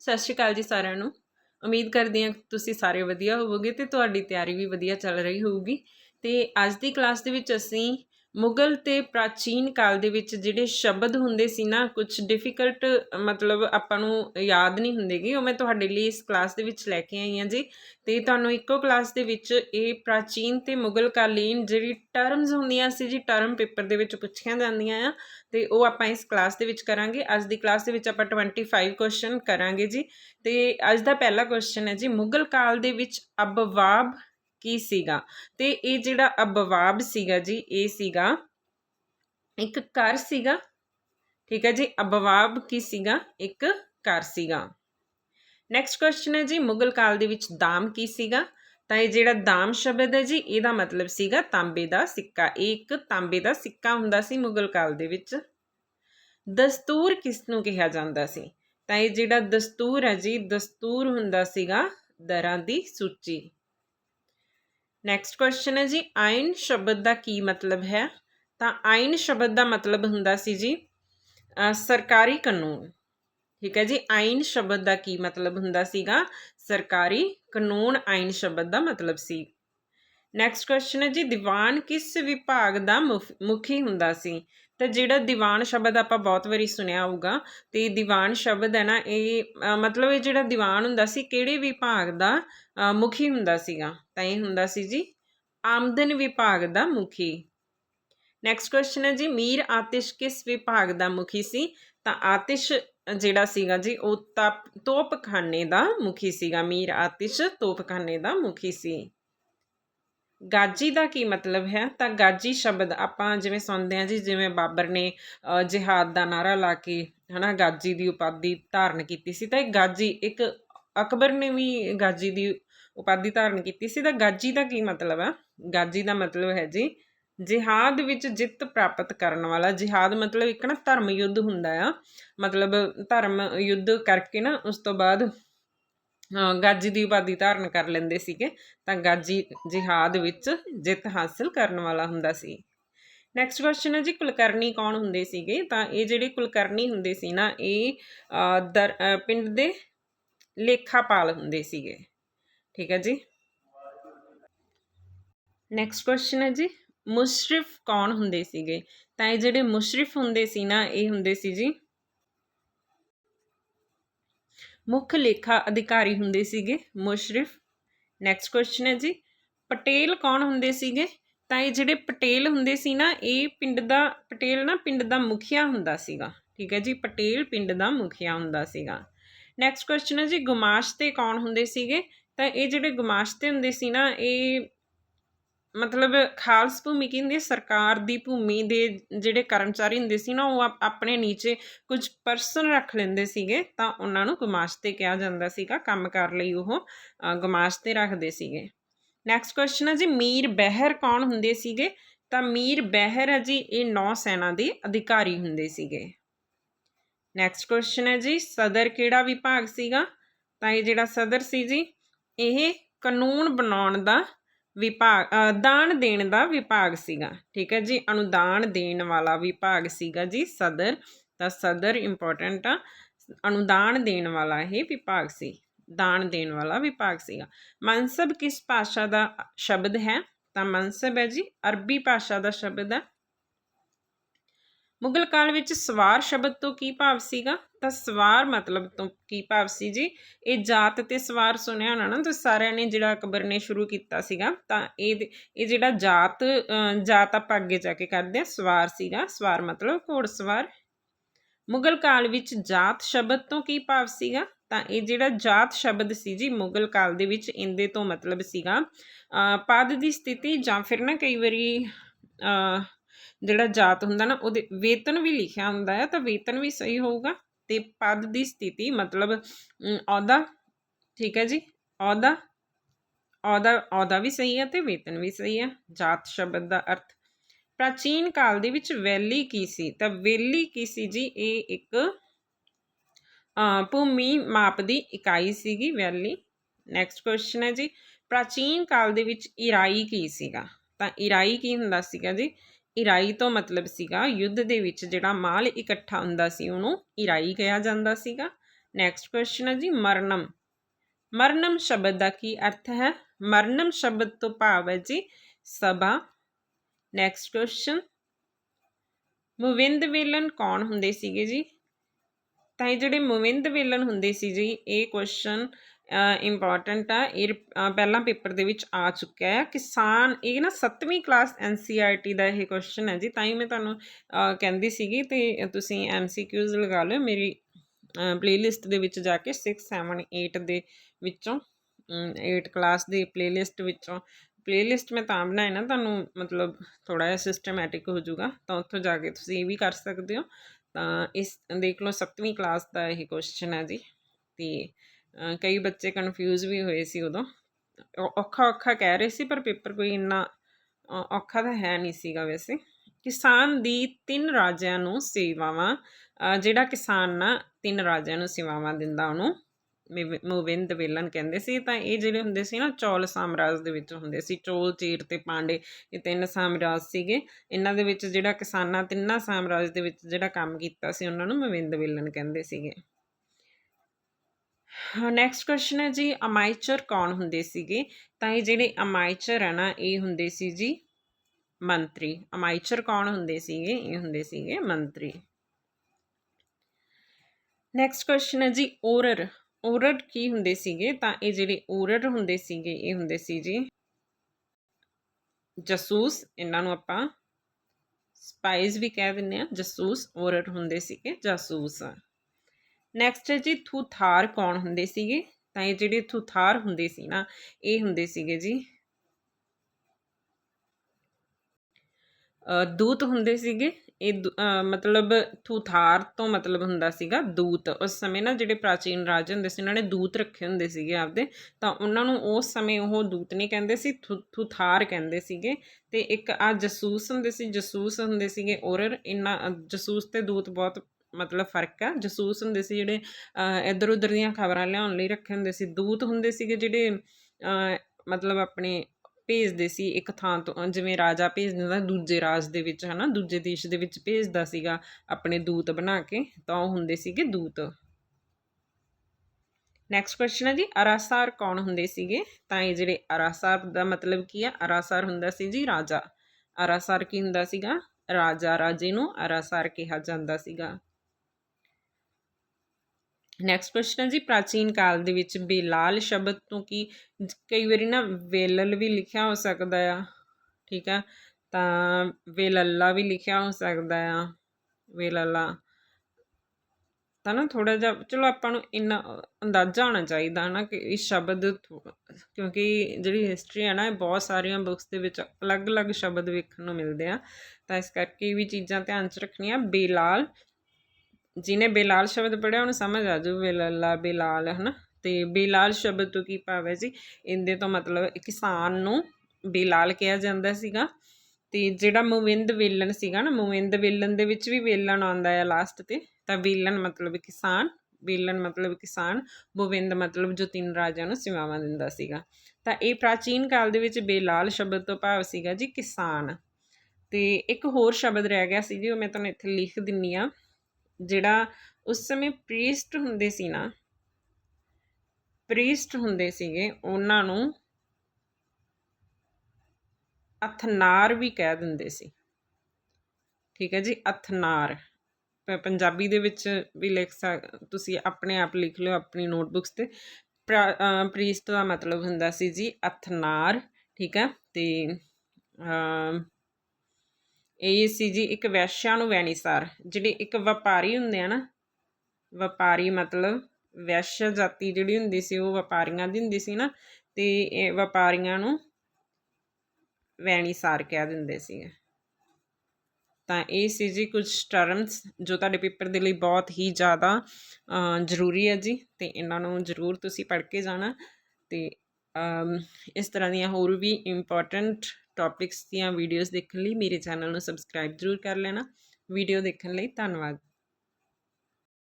ਸਤਿ ਸ਼੍ਰੀ ਅਕਾਲ ਜੀ ਸਾਰਿਆਂ ਨੂੰ। ਉਮੀਦ ਕਰਦੀ ਹਾਂ ਤੁਸੀਂ ਸਾਰੇ ਵਧੀਆ ਹੋਵੋਗੇ ਤੇ ਤੁਹਾਡੀ ਤਿਆਰੀ ਵੀ ਵਧੀਆ ਚੱਲ ਰਹੀ ਹੋਊਗੀ। ਤੇ ਅੱਜ ਦੀ ਕਲਾਸ ਦੇ ਵਿੱਚ ਅਸੀਂ ਮੁਗਲ ਤੇ ਪ੍ਰਾਚੀਨ ਕਾਲ ਦੇ ਵਿੱਚ ਜਿਹੜੇ ਸ਼ਬਦ ਹੁੰਦੇ ਸੀ ਨਾ ਕੁਝ ਡਿਫਿਕਲਟ ਮਤਲਬ ਆਪਾਂ ਨੂੰ ਯਾਦ ਨਹੀਂ ਹੁੰਦੇਗੇ। ਉਹ ਮੈਂ ਤੁਹਾਡੇ ਲਈ ਇਸ ਕਲਾਸ ਦੇ ਵਿੱਚ ਲੈ ਕੇ ਆਈ ਹਾਂ ਜੀ। ਤੇ ਤੁਹਾਨੂੰ ਇੱਕੋ ਕਲਾਸ ਦੇ ਵਿੱਚ ਇਹ ਪ੍ਰਾਚੀਨ ਤੇ ਮੁਗਲ ਕਾਲੀਨ ਜਿਹੜੀ ਟਰਮਸ ਹੁੰਦੀਆਂ ਸੀ ਜੀ ਟਰਮ ਪੇਪਰ ਦੇ ਵਿੱਚ ਪੁੱਛੀਆਂ ਜਾਂਦੀਆਂ ਆ। ਤੇ ਉਹ ਆਪਾਂ ਇਸ ਕਲਾਸ ਦੇ ਵਿੱਚ ਕਰਾਂਗੇ। ਅੱਜ ਦੀ ਕਲਾਸ ਦੇ ਵਿੱਚ ਆਪਾਂ 25 ਕੁਐਸਚਨ ਕਰਾਂਗੇ ਜੀ। ਤੇ ਅੱਜ ਦਾ ਪਹਿਲਾ ਕੁਐਸਚਨ ਹੈ ਜੀ, ਮੁਗਲ ਕਾਲ ਦੇ ਵਿੱਚ ਅਬਵਾਬ ਕੀ ਸੀਗਾ? ਤੇ ਇਹ ਜਿਹੜਾ ਅਬਵਾਬ ਸੀਗਾ ਜੀ, ਇਹ ਸੀਗਾ ਇੱਕ ਘਰ ਸੀਗਾ। ਠੀਕ ਹੈ ਜੀ, ਅਬਵਾਬ ਕੀ ਸੀਗਾ? ਇੱਕ ਘਰ ਸੀਗਾ। ਨੈਕਸਟ ਕੁਐਸਚਨ ਹੈ ਜੀ, ਮੁਗਲ ਕਾਲ ਦੇ ਵਿੱਚ ਦਾਮ ਕੀ ਸੀਗਾ? ਤਾਂ ਇਹ ਜਿਹੜਾ ਦਾਮ ਸ਼ਬਦ ਹੈ ਜੀ, ਇਹਦਾ ਮਤਲਬ ਸੀਗਾ ਤਾਂਬੇ ਦਾ ਸਿੱਕਾ। ਇਹ ਇੱਕ ਤਾਂਬੇ ਦਾ ਸਿੱਕਾ ਹੁੰਦਾ ਸੀ ਮੁਗਲ ਕਾਲ ਦੇ ਵਿੱਚ। ਦਸਤੂਰ ਕਿਸ ਨੂੰ ਕਿਹਾ ਜਾਂਦਾ ਸੀ? ਤਾਂ ਇਹ ਜਿਹੜਾ ਦਸਤੂਰ ਹੈ ਜੀ, ਦਸਤੂਰ ਹੁੰਦਾ ਸੀਗਾ ਦਰਾਂ ਦੀ ਸੂਚੀ। ਨੈਕਸਟ ਕੁਐਸਚਨ ਹੈ ਜੀ, ਆਇਨ ਸ਼ਬਦ ਦਾ ਕੀ ਮਤਲਬ ਹੈ? ਤਾਂ ਆਇਨ ਸ਼ਬਦ ਦਾ ਮਤਲਬ ਹੁੰਦਾ ਸੀ ਜੀ ਸਰਕਾਰੀ ਕਾਨੂੰਨ। ਠੀਕ ਹੈ ਜੀ, ਆਇਨ ਸ਼ਬਦ ਦਾ ਕੀ ਮਤਲਬ ਹੁੰਦਾ ਸੀਗਾ? ਸਰਕਾਰੀ ਕਾਨੂੰਨ ਆਇਨ ਸ਼ਬਦ ਦਾ ਮਤਲਬ ਸੀ। ਨੈਕਸਟ ਕੁਐਸਚਨ ਹੈ ਜੀ, ਦੀਵਾਨ ਕਿਸ ਵਿਭਾਗ ਦਾ ਮੁਖੀ ਹੁੰਦਾ ਸੀ? ਤਾਂ ਜਿਹੜਾ ਦੀਵਾਨ ਸ਼ਬਦ ਆਪਾਂ ਬਹੁਤ ਵਾਰੀ ਸੁਣਿਆ ਹੋਊਗਾ, ਤੇ ਦੀਵਾਨ ਸ਼ਬਦ ਹੈ ਨਾ, ਇਹ ਮਤਲਬ ਇਹ ਜਿਹੜਾ ਦੀਵਾਨ ਹੁੰਦਾ ਸੀ, ਕਿਹੜੇ ਵਿਭਾਗ ਦਾ ਮੁਖੀ ਹੁੰਦਾ ਸੀਗਾ? ਤਾਂ ਇਹ ਹੁੰਦਾ ਸੀ ਜੀ, ਆਮਦਨ ਵਿਭਾਗ ਦਾ ਮੁਖੀ। ਨੈਕਸਟ ਕੁਐਸਚਨ ਹੈ ਜੀ, ਮੀਰ ਆਤਿਸ਼ ਕਿਸ ਵਿਭਾਗ ਦਾ ਮੁਖੀ ਸੀ? ਤਾਂ ਆਤਿਸ਼ ਜਿਹੜਾ ਸੀਗਾ ਜੀ, ਉਹ ਤੋਪਖਾਨੇ ਦਾ ਮੁਖੀ ਸੀਗਾ, ਮੀਰ ਆਤਿਸ਼ ਤੋਪਖਾਨੇ ਦਾ ਮੁਖੀ ਸੀ। ਗਾਜੀ ਦਾ ਕੀ ਮਤਲਬ ਹੈ? ਤਾਂ ਗਾਜੀ ਸ਼ਬਦ ਆਪਾਂ ਜਿਵੇਂ ਸੁਣਦੇ ਹਾਂ ਜੀ, ਜਿਵੇਂ ਬਾਬਰ ਨੇ ਜਿਹਾਦ ਦਾ ਨਾਰਾ ਲਾ ਕੇ, ਹਨਾ, ਗਾਜੀ ਦੀ ਉਪਾਧੀ ਧਾਰਨ ਕੀਤੀ ਸੀ, ਤਾਂ ਇਹ ਗਾਜੀ ਇੱਕ ਅਕਬਰ ਨੇ ਵੀ ਗਾਜੀ ਦੀ ਉਪਾਧੀ ਧਾਰਨ ਕੀਤੀ ਸੀ, ਤਾਂ ਗਾਜੀ ਦਾ ਕੀ ਮਤਲਬ ਹੈ ਗਾਜੀ ਦਾ ਮਤਲਬ ਹੈ ਜੀ, ਜਿਹਾਦ ਵਿੱਚ ਜਿੱਤ ਪ੍ਰਾਪਤ ਕਰਨ ਵਾਲਾ, ਜਿਹਾਦ ਮਤਲਬ ਇੱਕ ਨਾ ਧਰਮ ਯੁੱਧ ਹੁੰਦਾ ਆ, ਮਤਲਬ ਧਰਮ ਯੁੱਧ ਕਰਕੇ ਨਾ ਉਸ ਤੋਂ ਬਾਅਦ ਗਾਜੀ ਦੀ ਉਪਾਧੀ ਧਾਰਨ ਕਰ ਲੈਂਦੇ ਸੀਗੇ, ਤਾਂ ਗਾਜੀ ਜਿਹਾਦ ਵਿੱਚ ਜਿੱਤ ਹਾਸਲ ਕਰਨ ਵਾਲਾ ਹੁੰਦਾ ਸੀ। ਨੈਕਸਟ ਕੁਐਸਚਨ ਹੈ ਜੀ, ਕੁਲਕਰਨੀ ਕੌਣ ਹੁੰਦੇ ਸੀਗੇ? ਤਾਂ ਇਹ ਜਿਹੜੇ ਕੁਲਕਰਨੀ ਹੁੰਦੇ ਸੀ ਨਾ, ਇਹ ਪਿੰਡ ਦੇ ਲੇਖਾਪਾਲ ਹੁੰਦੇ ਸੀਗੇ। ਠੀਕ ਹੈ ਜੀ। ਨੈਕਸਟ ਕੁਐਸਚਨ ਹੈ ਜੀ, ਮੁਸ਼ਰਿਫ ਕੌਣ ਹੁੰਦੇ ਸੀਗੇ? ਤਾਂ ਇਹ ਜਿਹੜੇ ਮੁਸ਼ਰਿਫ ਹੁੰਦੇ ਸੀ ਨਾ, ਇਹ ਹੁੰਦੇ ਸੀ ਜੀ ਮੁੱਖ ਲੇਖਾ ਅਧਿਕਾਰੀ ਹੁੰਦੇ ਸੀਗੇ ਮੁਸ਼ਰਿਫ। ਨੈਕਸਟ ਕੁਐਸਚਨ ਹੈ ਜੀ, ਪਟੇਲ ਕੌਣ ਹੁੰਦੇ ਸੀਗੇ? ਤਾਂ ਇਹ ਜਿਹੜੇ ਪਟੇਲ ਹੁੰਦੇ ਸੀ ਨਾ, ਇਹ ਪਿੰਡ ਦਾ, ਪਟੇਲ ਨਾ ਪਿੰਡ ਦਾ ਮੁਖੀਆ ਹੁੰਦਾ ਸੀਗਾ। ਠੀਕ ਹੈ ਜੀ, ਪਟੇਲ ਪਿੰਡ ਦਾ ਮੁਖੀਆ ਹੁੰਦਾ ਸੀਗਾ। ਨੈਕਸਟ ਕੁਐਸਚਨ ਹੈ ਜੀ, ਗੁਮਾਸ਼ਤੇ ਕੌਣ ਹੁੰਦੇ ਸੀਗੇ? ਤਾਂ ਇਹ ਜਿਹੜੇ ਗੁਮਾਸ਼ਤੇ ਹੁੰਦੇ ਸੀ ਨਾ, ਇਹ ਮਤਲਬ ਖਾਲਸ ਭੂਮੀ ਕਹਿੰਦੇ ਸਰਕਾਰ ਦੀ ਭੂਮੀ ਦੇ ਜਿਹੜੇ ਕਰਮਚਾਰੀ ਹੁੰਦੇ ਸੀ ਨਾ, ਉਹ ਆਪਣੇ ਨੀਚੇ ਕੁਝ ਪਰਸਨ ਰੱਖ ਲੈਂਦੇ ਸੀਗੇ, ਤਾਂ ਉਹਨਾਂ ਨੂੰ ਗਮਾਸ਼ 'ਤੇ ਕਿਹਾ ਜਾਂਦਾ ਸੀਗਾ, ਕੰਮ ਕਰ ਲਈ ਉਹ ਗਮਾਸ਼ 'ਤੇ ਰੱਖਦੇ ਸੀਗੇ। ਨੈਕਸਟ ਕੁਐਸਚਨ ਹੈ ਜੀ, ਮੀਰ ਬਹਿਰ ਕੌਣ ਹੁੰਦੇ ਸੀਗੇ? ਤਾਂ ਮੀਰ ਬਹਿਰ ਹੈ ਜੀ, ਇਹ ਨੌ ਸੈਨਾ ਦੇ ਅਧਿਕਾਰੀ ਹੁੰਦੇ ਸੀਗੇ। ਨੈਕਸਟ ਕੁਐਸਚਨ ਹੈ ਜੀ, ਸਦਰ ਕਿਹੜਾ ਵਿਭਾਗ ਸੀਗਾ? ਤਾਂ ਇਹ ਜਿਹੜਾ ਸਦਰ ਸੀ ਜੀ, ਇਹ ਕਾਨੂੰਨ ਬਣਾਉਣ ਦਾ ਵਿਭਾਗ ਦਾਨ ਦੇਣ ਦਾ ਵਿਭਾਗ ਸੀਗਾ। ਠੀਕ ਹੈ ਜੀ, ਅਨੁਦਾਨ ਦੇਣ ਵਾਲਾ ਵਿਭਾਗ ਸੀਗਾ ਜੀ, ਸਦਰ। ਤਾਂ ਸਦਰ ਇੰਪੋਰਟੈਂਟ ਆ। ਅਨੁਦਾਨ ਦੇਣ ਵਾਲਾ ਇਹ ਵਿਭਾਗ ਸੀ। ਦਾਨ ਦੇਣ ਵਾਲਾ ਵਿਭਾਗ ਸੀਗਾ। ਮਨਸਬ ਕਿਸ ਭਾਸ਼ਾ ਦਾ ਸ਼ਬਦ ਹੈ? ਤਾਂ ਮਨਸਬ ਹੈ ਜੀ, ਅਰਬੀ ਭਾਸ਼ਾ ਦਾ ਸ਼ਬਦ ਹੈ। ਮੁਗਲ ਕਾਲ ਵਿੱਚ ਸਵਾਰ ਸ਼ਬਦ ਤੋਂ ਕੀ ਭਾਵ ਸੀਗਾ? ਤਾਂ ਸਵਾਰ ਮਤਲਬ ਤੋਂ ਕੀ ਭਾਵ ਸੀ ਜੀ? ਇਹ ਜਾਤ ਤੇ ਸਵਾਰ ਸੁਣਿਆ ਹੋਣਾ ਨਾ ਤੁਸੀਂ ਸਾਰਿਆਂ ਨੇ ਜਿਹੜਾ ਅਕਬਰ ਨੇ ਸ਼ੁਰੂ ਕੀਤਾ ਸੀਗਾ, ਤਾਂ ਇਹ ਇਹ ਜਿਹੜਾ ਜਾਤ ਜਾਤ ਆਪਾਂ ਅੱਗੇ ਜਾ ਕੇ ਕਰਦੇ ਆ ਸਵਾਰ ਸੀਗਾ, ਸਵਾਰ ਮਤਲਬ ਘੋੜ ਸਵਾਰ। ਮੁਗਲ ਕਾਲ ਵਿੱਚ ਜਾਤ ਸ਼ਬਦ ਤੋਂ ਕੀ ਭਾਵ ਸੀਗਾ? ਤਾਂ ਇਹ ਜਿਹੜਾ ਜਾਤ ਸ਼ਬਦ ਸੀ ਜੀ, ਮੁਗਲ ਕਾਲ ਦੇ ਵਿੱਚ ਇਹਦੇ ਤੋਂ ਮਤਲਬ ਸੀਗਾ ਪਦ ਦੀ ਸਥਿਤੀ ਜਾਂ ਫਿਰ ਨਾ ਕਈ ਵਾਰੀ ਜਿਹੜਾ ਜਾਤ ਹੁੰਦਾ ਨਾ, ਉਹਦੇ ਵੇਤਨ ਵੀ ਲਿਖਿਆ ਹੁੰਦਾ ਹੈ, ਤਾਂ ਵੇਤਨ ਵੀ ਸਹੀ ਹੋਊਗਾ ਤੇ ਪਦ ਦੀ ਸਥਿਤੀ ਮਤਲਬ ਅਹੁਦਾ, ਠੀਕ ਹੈ ਜੀ, ਅਹੁਦਾ ਅਹੁਦਾ ਅਹੁਦਾ ਵੀ ਸਹੀ ਹੈ ਤੇ ਵੇਤਨ ਵੀ ਸਹੀ ਹੈ, ਜਾਤ ਸ਼ਬਦ ਦਾ ਅਰਥ। ਪ੍ਰਾਚੀਨ ਕਾਲ ਦੇ ਵਿੱਚ ਵੈਲੀ ਕੀ ਸੀ? ਤਾਂ ਵੈਲੀ ਕੀ ਸੀ ਜੀ? ਇਹ ਇੱਕ ਭੂਮੀ ਮਾਪ ਦੀ ਇਕਾਈ ਸੀਗੀ ਵੈਲੀ। ਨੈਕਸਟ ਕੁਐਸਚਨ ਹੈ ਜੀ। ਪ੍ਰਾਚੀਨ ਕਾਲ ਦੇ ਵਿੱਚ ਇਰਾਈ ਕੀ ਸੀਗਾ? ਤਾਂ ਇਰਾਈ ਕੀ ਹੁੰਦਾ ਸੀਗਾ ਜੀ? ਇਰਾਈ ਤੋਂ ਮਤਲਬ ਸੀਗਾ, ਯੁੱਧ ਦੇ ਵਿੱਚ ਜਿਹੜਾ ਮਾਲ ਇਕੱਠਾ ਹੁੰਦਾ ਸੀ, ਉਹਨੂੰ ਇਰਾਈ ਕਿਹਾ ਜਾਂਦਾ ਸੀਗਾ। ਨੈਕਸਟ ਕੁਐਸਚਨ ਹੈ ਜੀ, ਮਰਨਮ। ਮਰਨਮ ਸ਼ਬਦ ਦਾ ਕੀ ਅਰਥ ਹੈ? ਮਰਨਮ ਸ਼ਬਦ ਤੋਂ ਭਾਵ ਹੈ ਜੀ, ਸਭਾ। ਨੈਕਸਟ ਕੁਐਸਚਨ ਮੁਵਿੰਦ ਵੇਲਨ ਕੌਣ ਹੁੰਦੇ ਸੀਗੇ ਜੀ? ਤਾਂ ਇਹ ਜਿਹੜੇ ਮੁਵਿੰਦ ਵੇਲਨ ਹੁੰਦੇ ਸੀ ਜੀ, ਇਹ ਕੁਐਸਚਨ ਇੰਪੋਰਟੈਂਟ ਆ। ਇਹ ਅ, ਪਹਿਲਾਂ ਪੇਪਰ ਦੇ ਵਿੱਚ ਆ ਚੁੱਕਿਆ ਹੈ। ਕਿਸਾਨ ਇਹ ਨਾ 7ਵੀਂ ਕਲਾਸ ਐਨਸੀਈਆਰਟੀ ਦਾ ਇਹ ਕੁਐਸਚਨ ਹੈ ਜੀ। ਤਾਂ ਹੀ ਮੈਂ ਤੁਹਾਨੂੰ ਕਹਿੰਦੀ ਸੀਗੀ ਤੇ ਤੁਸੀਂ ਐਮਸੀਕਿਊਜ਼ ਲਗਾ ਲਿਓ। ਮੇਰੀ ਪਲੇਲਿਸਟ ਦੇ ਵਿੱਚ ਜਾ ਕੇ 6 7 8 ਦੇ ਵਿੱਚੋਂ 8 ਕਲਾਸ ਦੀ ਪਲੇਲਿਸਟ ਵਿੱਚੋਂ ਪਲੇਲਿਸਟ ਮੈਂ ਤਾਂ ਬਣਾਇਆ ਨਾ ਤੁਹਾਨੂੰ ਮਤਲਬ ਥੋੜਾ ਜਿਹਾ ਸਿਸਟਮੈਟਿਕ ਹੋ ਜਾਊਗਾ। ਤਾਂ ਉੱਥੋਂ ਜਾ ਕੇ ਤੁਸੀਂ ਇਹ ਵੀ ਕਰ ਸਕਦੇ ਹੋ। ਤਾਂ ਇਸ ਦੇਖ ਲਓ 7ਵੀਂ ਕਲਾਸ ਦਾ ਇਹ ਕੁਐਸਚਨ ਹੈ ਜੀ। ਤੇ ਕਈ ਬੱਚੇ ਕਨਫਿਊਜ਼ ਵੀ ਹੋਏ ਸੀ ਉਦੋਂ। ਔਖਾ ਔਖਾ ਕਹਿ ਰਹੇ ਸੀ, ਪਰ ਪੇਪਰ ਕੋਈ ਇੰਨਾ ਔਖਾ ਤਾਂ ਹੈ ਨਹੀਂ ਸੀਗਾ ਵੈਸੇ। ਕਿਸਾਨ ਦੀ ਤਿੰਨ ਰਾਜਿਆਂ ਨੂੰ ਸੇਵਾਵਾਂ ਜਿਹੜਾ ਕਿਸਾਨ ਨਾ ਤਿੰਨ ਰਾਜਿਆਂ ਨੂੰ ਸੇਵਾਵਾਂ ਦਿੰਦਾ ਉਹਨੂੰ ਮਿਵ- ਮੁਵਿੰਦ ਵੇਲਨ ਕਹਿੰਦੇ ਸੀ, ਤਾਂ ਇਹ ਜਿਹੜੇ ਹੁੰਦੇ ਸੀ ਨਾ ਚੌਲ ਸਾਮਰਾਜ ਦੇ ਵਿੱਚ ਹੁੰਦੇ ਸੀ, ਚੋਲ, ਚੀਰ ਤੇ ਪਾਂਡੇ, ਇਹ ਤਿੰਨ ਸਾਮਰਾਜ ਸੀਗੇ। ਇਹਨਾਂ ਦੇ ਵਿੱਚ ਜਿਹੜਾ ਕਿਸਾਨਾਂ ਤਿੰਨਾਂ ਸਾਮਰਾਜ ਦੇ ਵਿੱਚ ਜਿਹੜਾ ਕੰਮ ਕੀਤਾ ਸੀ, ਉਹਨਾਂ ਨੂੰ ਮੁਵਿੰਦ ਵੇਲਨ ਕਹਿੰਦੇ ਸੀਗੇ। ਨੈਕਸਟ ਕੁਐਸਚਨ ਹੈ ਜੀ ਅਮਾਈਚਰ ਕੌਣ ਹੁੰਦੇ ਸੀਗੇ? ਤਾਂ ਇਹ ਜਿਹੜੇ ਅਮਾਈਚਰ ਹੈ ਨਾ, ਇਹ ਹੁੰਦੇ ਸੀ ਜੀ ਮੰਤਰੀ। ਅਮਾਈਚਰ ਕੌਣ ਹੁੰਦੇ ਸੀਗੇ? ਇਹ ਹੁੰਦੇ ਸੀਗੇ ਮੰਤਰੀ। ਨੈਕਸਟ ਕੁਐਸਚਨ ਹੈ ਜੀ ਓਰਰ ਓਰਰ ਕੀ ਹੁੰਦੇ ਸੀਗੇ? ਤਾਂ ਇਹ ਜਿਹੜੇ ਓਰਰ ਹੁੰਦੇ ਸੀਗੇ, ਇਹ ਹੁੰਦੇ ਸੀ ਜੀ ਜਸੂਸ। ਇਹਨਾਂ ਨੂੰ ਆਪਾਂ ਸਪਾਈਸ ਵੀ ਕਹਿ ਦਿੰਦੇ ਆ ਜਸੂਸ ਓਰਰ ਹੁੰਦੇ ਸੀਗੇ, ਜਾਸੂਸ। ਨੈਕਸਟ ਜੀ ਥੂਥਾਰ ਕੌਣ ਹੁੰਦੇ ਸੀਗੇ? ਤਾਂ ਇਹ ਜਿਹੜੇ ਥੂਥਾਰ ਹੁੰਦੇ ਸੀ ਨਾ, ਇਹ ਹੁੰਦੇ ਸੀਗੇ ਜੀ। ਦੂਤ ਹੁੰਦੇ ਸੀਗੇ। ਇਹ ਦੂ- ਮਤਲਬ ਥੂਥਾਰ ਤੋਂ ਮਤਲਬ ਹੁੰਦਾ ਸੀਗਾ ਦੂਤ। ਉਸ ਸਮੇਂ ਨਾ ਜਿਹੜੇ ਪ੍ਰਾਚੀਨ ਰਾਜ ਹੁੰਦੇ ਸੀ, ਉਹਨਾਂ ਨੇ ਦੂਤ ਰੱਖੇ ਹੁੰਦੇ ਸੀਗੇ ਆਪਦੇ। ਤਾਂ ਉਹਨਾਂ ਨੂੰ ਉਸ ਸਮੇਂ ਉਹ ਦੂਤ ਨਹੀਂ ਕਹਿੰਦੇ ਸੀ, ਥੂ- ਥੂਥਾਰ ਕਹਿੰਦੇ ਸੀਗੇ। ਤੇ ਇੱਕ ਆ ਜਸੂਸ ਹੁੰਦੇ ਸੀ, ਜਸੂਸ ਹੁੰਦੇ ਸੀਗੇ ਔਰ ਇਹਨਾਂ ਜਸੂਸ ਤੇ ਦੂਤ ਬਹੁਤ ਮਤਲਬ ਫ਼ਰਕ ਆ ਜਸੂਸ ਹੁੰਦੇ ਸੀ ਜਿਹੜੇ ਇੱਧਰ ਉੱਧਰ ਦੀਆਂ ਖਬਰਾਂ ਲਿਆਉਣ ਲਈ ਰੱਖੇ ਹੁੰਦੇ ਸੀ ਦੂਤ ਹੁੰਦੇ ਸੀਗੇ ਜਿਹੜੇ ਅ, ਮਤਲਬ ਆਪਣੇ ਭੇਜਦੇ ਸੀ ਇੱਕ ਥਾਂ ਤੋਂ ਜਿਵੇਂ ਰਾਜਾ ਭੇਜ ਦਿੰਦਾ ਦੂਜੇ ਰਾਜ ਦੇ ਵਿੱਚ ਹਨਾ ਦੂਜੇ ਦੇਸ਼ ਦੇ ਵਿੱਚ ਭੇਜਦਾ ਸੀਗਾ ਆਪਣੇ ਦੂਤ ਬਣਾ ਕੇ ਤਾਂ ਉਹ ਹੁੰਦੇ ਸੀਗੇ ਦੂਤ। ਨੈਕਸਟ ਕੁਐਸਚਨ ਹੈ ਜੀ ਅਰਾਸਾਰ ਕੌਣ ਹੁੰਦੇ ਸੀਗੇ? ਤਾਂ ਇਹ ਜਿਹੜੇ ਅਰਾਸਾਰ ਦਾ ਮਤਲਬ ਕੀ ਆ? ਅਰਾਸਾਰ ਹੁੰਦਾ ਸੀ ਜੀ ਰਾਜਾ। ਅਰਾਸਾਰ ਕੀ ਹੁੰਦਾ ਸੀਗਾ? ਰਾਜਾ ਰਾਜੇ ਨੂੰ ਅਰਾਸਾਰ ਕਿਹਾ ਜਾਂਦਾ ਸੀਗਾ। ਨੈਕਸਟ ਕੁਐਸਚਨ ਜੀ, ਪ੍ਰਾਚੀਨ ਕਾਲ ਦੇ ਵਿੱਚ ਬੇਲਾਲ ਸ਼ਬਦ ਤੋਂ ਕੀ ਕਈ ਵਾਰੀ ਨਾ ਵੇਲਲ ਵੀ ਲਿਖਿਆ ਹੋ ਸਕਦਾ ਆ, ਠੀਕ ਆ? ਤਾਂ ਵੇਲੱਲਾ ਵੀ ਲਿਖਿਆ ਹੋ ਸਕਦਾ ਆ, ਵੇਲੱਲਾ। ਤਾਂ ਨਾ ਥੋੜਾ ਜਿਹਾ, ਚਲੋ ਆਪਾਂ ਨੂੰ ਇੰਨਾ ਅੰਦਾਜ਼ਾ ਹੋਣਾ ਚਾਹੀਦਾ ਨਾ ਕਿ ਇਹ ਸ਼ਬਦ ਕਿਉਂਕਿ ਜਿਹੜੀ ਹਿਸਟਰੀ ਹੈ ਨਾ, ਇਹ ਬਹੁਤ ਸਾਰੀਆਂ ਬੁੱਕਸ ਦੇ ਵਿੱਚ ਅਲੱਗ-ਅਲੱਗ ਸ਼ਬਦ ਵੇਖਣ ਨੂੰ ਮਿਲਦੇ ਆ। ਤਾਂ ਇਸ ਕਰਕੇ ਇਹ ਵੀ ਚੀਜ਼ਾਂ ਧਿਆਨ 'ਚ ਰੱਖਣੀਆਂ। ਬੇਲਾਲ ਜਿਹਨੇ ਬੇਲਾਲ ਸ਼ਬਦ ਪੜਿਆ ਉਹਨੂੰ ਸਮਝ ਆ ਜਾਊ ਬੇਲਾਲਾ ਬੇਲਾਲ, ਹਨਾ? ਤੇ ਬੇਲਾਲ ਸ਼ਬਦ ਤੋਂ ਕੀ ਭਾਵ ਹੈ ਜੀ? ਇਹਦੇ ਤੋਂ ਮਤਲਬ ਕਿਸਾਨ ਨੂੰ ਬੇਲਾਲ ਕਿਹਾ ਜਾਂਦਾ ਸੀਗਾ। ਤੇ ਜਿਹੜਾ ਮੁਵਿੰਦ ਵੇਲਣ ਸੀਗਾ ਨਾ, ਮੁਵਿੰਦ ਵੇਲਣ ਦੇ ਵਿੱਚ ਵੀ ਵੇਲਣ ਆਉਂਦਾ ਹੈ ਲਾਸਟ ਤੇ। ਤਾਂ ਵੇਲਣ ਮਤਲਬ ਕਿਸਾਨ, ਵੇਲਣ ਮਤਲਬ ਕਿਸਾਨ, ਮੋਵਿੰਦ ਮਤਲਬ ਜੋ ਤਿੰਨ ਰਾਜਿਆਂ ਨੂੰ ਸੇਵਾਵਾਂ ਦਿੰਦਾ ਸੀਗਾ। ਤਾਂ ਇਹ ਪ੍ਰਾਚੀਨ ਕਾਲ ਦੇ ਵਿੱਚ ਬੇਲਾਲ ਸ਼ਬਦ ਤੋਂ ਭਾਵ ਸੀਗਾ ਜੀ ਕਿਸਾਨ। ਤੇ ਇੱਕ ਹੋਰ ਸ਼ਬਦ ਰਹਿ ਗਿਆ ਸੀ ਜੀ, ਉਹ ਮੈਂ ਤੁਹਾਨੂੰ ਇੱਥੇ ਲਿਖ ਦਿੰਨੀ ਆ। ਜਿਹੜਾ ਉਸ ਸਮੇਂ ਪ੍ਰੀਸਟ ਹੁੰਦੇ ਸੀ ਨਾ ਪ੍ਰੀਸਟ ਹੁੰਦੇ ਸੀਗੇ, ਉਹਨਾਂ ਨੂੰ ਅਥਨਾਰ ਵੀ ਕਹਿ ਦਿੰਦੇ ਸੀ। ਠੀਕ ਹੈ ਜੀ, ਅਥਨਾਰ। ਪੰਜਾਬੀ ਦੇ ਵਿੱਚ ਵੀ ਲਿਖ ਸਕ, ਤੁਸੀਂ ਆਪਣੇ ਆਪ ਲਿਖ ਲਿਓ ਆਪਣੀ ਨੋਟਬੁੱਕਸ ਤੇ। ਪ੍ਰੀਸਟ ਦਾ ਮਤਲਬ ਹੁੰਦਾ ਸੀ ਜੀ ਅਥਨਾਰ। ਠੀਕ ਹੈ, ਤੇ ਇਹ ਸੀ ਜੀ ਇੱਕ ਵੈਸ਼ਿਆਂ ਨੂੰ ਵੈਣੀਸਾਰ ਜਿਹੜੇ ਇੱਕ ਵਪਾਰੀ ਹੁੰਦੇ ਆ ਨਾ, ਵਪਾਰੀ ਮਤਲਬ ਵੈਸ਼ਯ ਜਾਤੀ ਜਿਹੜੀ ਹੁੰਦੀ ਸੀ, ਉਹ ਵਪਾਰੀਆਂ ਦੀ ਹੁੰਦੀ ਸੀ ਨਾ, ਤੇ ਇਹ ਵਪਾਰੀਆਂ ਨੂੰ ਵੈਣੀਸਾਰ ਕਹਿ ਦਿੰਦੇ ਸੀਗੇ। ਤਾਂ ਇਹ ਸੀ ਜੀ ਕੁਝ ਟਰਮਸ ਜੋ ਤੁਹਾਡੇ ਪੇਪਰ ਦੇ ਲਈ ਬਹੁਤ ਹੀ ਜ਼ਿਆਦਾ ਜ਼ਰੂਰੀ ਹੈ ਜੀ, ਤੇ ਇਹਨਾਂ ਨੂੰ ਜ਼ਰੂਰ ਤੁਸੀਂ ਪੜ੍ਹ ਕੇ ਜਾਣਾ, ਤੇ ਇਸ ਤਰ੍ਹਾਂ ਦੀਆਂ ਹੋਰ ਵੀ ਇੰਪੋਰਟੈਂਟ ਟੌਪਿਕਸ ਦੀਆਂ ਵੀਡੀਓਜ਼ ਦੇਖਣ ਲਈ ਮੇਰੇ ਚੈਨਲ ਨੂੰ ਸਬਸਕ੍ਰਾਈਬ ਜ਼ਰੂਰ ਕਰ ਲੈਣਾ। ਵੀਡੀਓ ਦੇਖਣ ਲਈ ਧੰਨਵਾਦ।